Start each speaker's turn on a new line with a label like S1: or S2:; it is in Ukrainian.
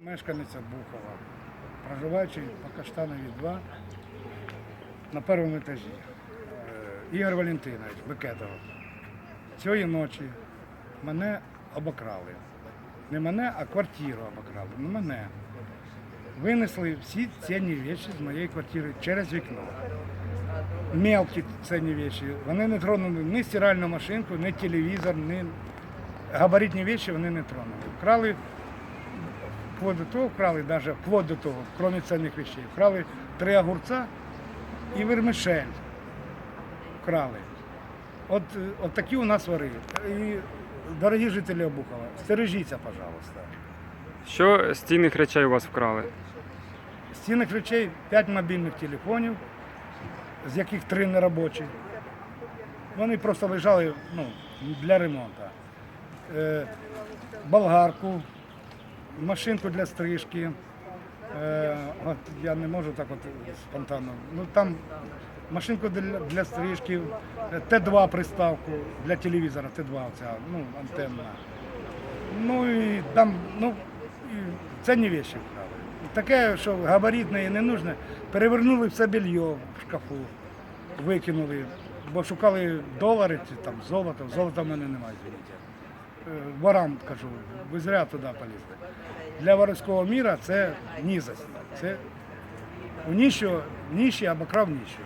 S1: Мешканиця Бухова, проживаючи по Каштанові 2 на першому етажі. Е, Ігор Валентинович Бекетов. Цієї ночі мене обокрали. Не мене, а квартиру обокрали. Не мене. Винесли всі цінні речі з моєї квартири через вікно. Мелкі цінні речі. Вони не тронули ні стиральну машинку, ні телевізор, ні габаритні речі вони не тронули. Вкрали вплоть до того вкрали, навіть вплоть до того, крім цінних речей, вкрали три огурця і вермишель вкрали. От, е, от такі у нас вари. І, дорогі жителі Обухова, стережіться, пожалуйста.
S2: Що з цінних речей у вас вкрали?
S1: З цінних речей 5 мобільних телефонів, з яких три неробочі. Вони просто лежали ну, для ремонту. Е, болгарку, машинку для стрижки. Е, я не можу так от спонтанно. Ну там машинку для, стрижки, е, Т2 приставку для телевізора, Т2 оця, ну, антенна. Ну і там, ну, і речі вкрали. Таке, що габаритне і не нужне, перевернули все белье в шкафу, викинули, бо шукали долари, там золото. Золота в мене немає, звініть. Е, Ворам кажу, ви зря туди полізли. Для воровського міра це нізость. Це у ніщо, або крав ніщо.